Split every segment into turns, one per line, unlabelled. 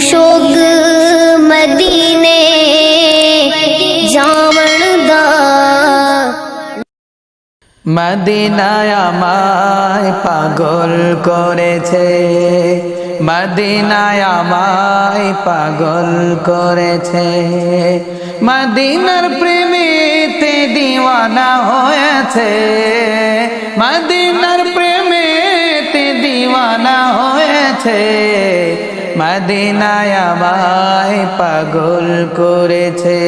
शोग मदीने जावण दा।
মদিনায় আমায় পাগল করেছে মদিনায় আমায় পাগল করেছে মদিনার প্রেমেতে দিওয়ানা হয়েছে মদিনার প্রেমেতে দিওয়ানা হয়েছে মদিনায় আমায় পাগল করেছে।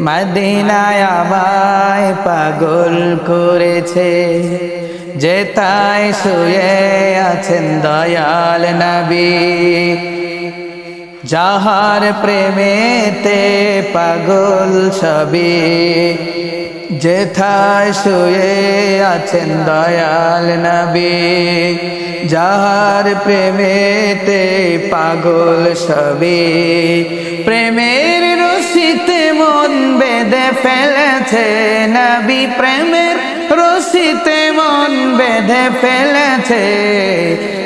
মদিনায় আমায় পাগল করেছে। যেতায় শুয়ে আছেন দয়াল নবী। যাহার প্রেমেতে পাগল ছবি যেথায় শুয়ে আছেন দয়াল নবী, যাহার প্রেমেতে পাগল সবে প্রেমের রশিতে মন বেঁধে ফেলেছে নবী, প্রেমের রশিতে মন বেঁধে ফেলেছে,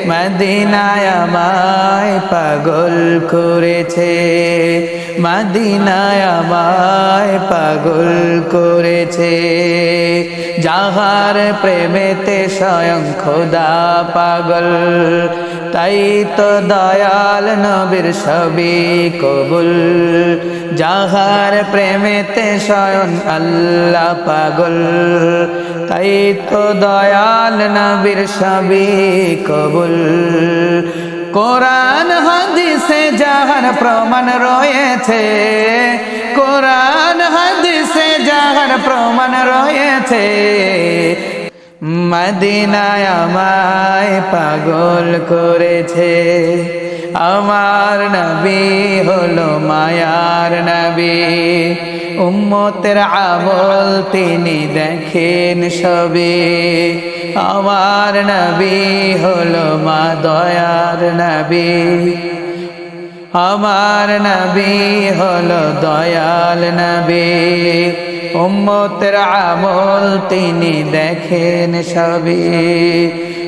মদিনায় আমায় পাগল করেছে, মদিনায় আমায় পাগল করেছে। যাহার প্রেমেতে স্বয়ং খোদা পাগল, তাই তো দয়াল নবীর সবই কবুল। যাহার প্রেমেতে স্বয়ং আল্লাহ পাগল তাই তো দয়াল নবীর সবই কবুল। কোরআন, হাদিসে যাহার প্রমাণ রয়েছে, কোরআন, হাদিসে যাহার প্রমাণ রয়েছে, মদিনায় আমায় পাগল করেছে। আমার নবী হলো মায়ার নবী। উম্মতের আমল তিনি দেখেন সবে। আমার নবী হলো মা দয়ার নবী। আমার নবী হলো দয়াল নবী। উম্মতের আমল তিনি দেখেন সবই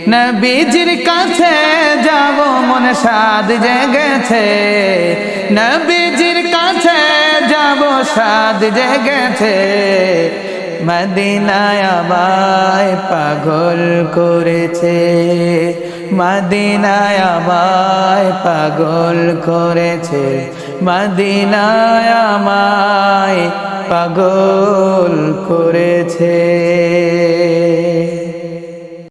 নবীজির কাছে যাব, মন সাদ জেগেছে। যাব সাদ জেগেছে মদিনায় আমায় পাগল করেছে। মদিনায় আমায় পাগল করেছে। মদিনায় আমায় পাগল করেছে।